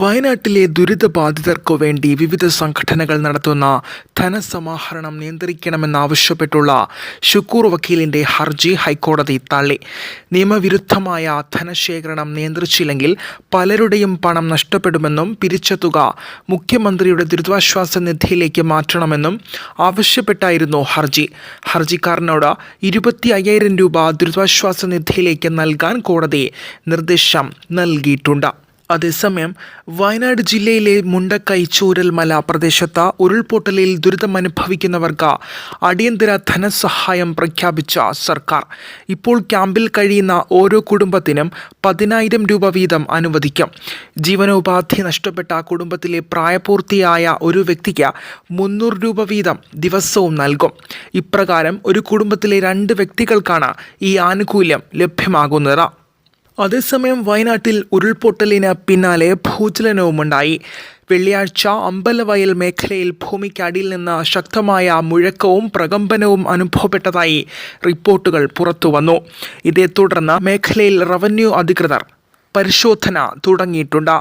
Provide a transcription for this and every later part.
വയനാട്ടിലെ ദുരിതബാധിതർക്കു വേണ്ടി വിവിധ സംഘടനകൾ നടത്തുന്ന ധനസമാഹരണം നിയന്ത്രിക്കണമെന്നാവശ്യപ്പെട്ടുള്ള ഷുക്കൂർ വക്കീലിന്റെ ഹർജി ഹൈക്കോടതി തള്ളി. നിയമവിരുദ്ധമായ ധനശേഖരണം നിയന്ത്രിച്ചില്ലെങ്കിൽ പലരുടെയും പണം നഷ്ടപ്പെടുമെന്നും പിരിച്ച തുക മുഖ്യമന്ത്രിയുടെ ദുരിതാശ്വാസ നിധിയിലേക്ക് മാറ്റണമെന്നും ആവശ്യപ്പെട്ടായിരുന്നു ഹർജി. ഹർജിക്കാരനോട് ഇരുപത്തി അയ്യായിരം രൂപ ദുരിതാശ്വാസ നിധിയിലേക്ക് നൽകാൻ കോടതി നിർദ്ദേശം നൽകിയിട്ടുണ്ട്. അതേസമയം വയനാട് ജില്ലയിലെ മുണ്ടക്കൈ ചൂരൽമല പ്രദേശത്ത് ഉരുൾപൊട്ടലിൽ ദുരിതമനുഭവിക്കുന്നവർക്ക് അടിയന്തര ധനസഹായം പ്രഖ്യാപിച്ച സർക്കാർ. ഇപ്പോൾ ക്യാമ്പിൽ കഴിയുന്ന ഓരോ കുടുംബത്തിനും പതിനായിരം രൂപ വീതം അനുവദിക്കും. ജീവനോപാധി നഷ്ടപ്പെട്ട കുടുംബത്തിലെ പ്രായപൂർത്തിയായ ഒരു വ്യക്തിക്ക് മുന്നൂറ് രൂപ വീതം ദിവസവും നൽകും. ഇപ്രകാരം ഒരു കുടുംബത്തിലെ രണ്ട് വ്യക്തികൾക്കാണ് ഈ ആനുകൂല്യം ലഭ്യമാകുന്നത്. അതേസമയം വയനാട്ടിൽ ഉരുൾപൊട്ടലിന് പിന്നാലെ ഭൂചലനവുമുണ്ടായി. വെള്ളിയാഴ്ച അമ്പലവയൽ മേഖലയിൽ ഭൂമിക്കടിയിൽ നിന്ന് ശക്തമായ മുഴക്കവും പ്രകമ്പനവും അനുഭവപ്പെട്ടതായി റിപ്പോർട്ടുകൾ പുറത്തുവന്നു. ഇതേ തുടർന്ന് മേഖലയിൽ റവന്യൂ അധികൃതർ പരിശോധന തുടങ്ങിയിട്ടുണ്ട്.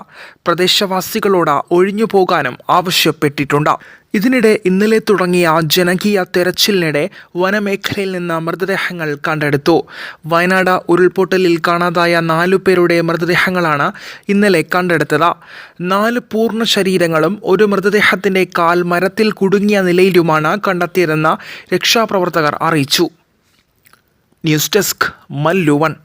പ്രദേശവാസികളോട് ഒഴിഞ്ഞു പോകാനും ആവശ്യപ്പെട്ടിട്ടുണ്ട്. ഇതിനിടെ ഇന്നലെ തുടങ്ങിയ ജനകീയ തെരച്ചിലിനിടെ വനമേഖലയിൽ നിന്ന് മൃതദേഹങ്ങൾ കണ്ടെടുത്തു. വയനാട് ഉരുൾപൊട്ടലിൽ കാണാതായ നാലു പേരുടെ മൃതദേഹങ്ങളാണ് ഇന്നലെ കണ്ടെടുത്തത്. നാല് പൂർണ ശരീരങ്ങളും ഒരു മൃതദേഹത്തിന്റെ കാൽ മരത്തിൽ കുടുങ്ങിയ നിലയിലുമാണ് കണ്ടെത്തിയതെന്ന് രക്ഷാപ്രവർത്തകർ അറിയിച്ചു. News desk മല്ലുവൺ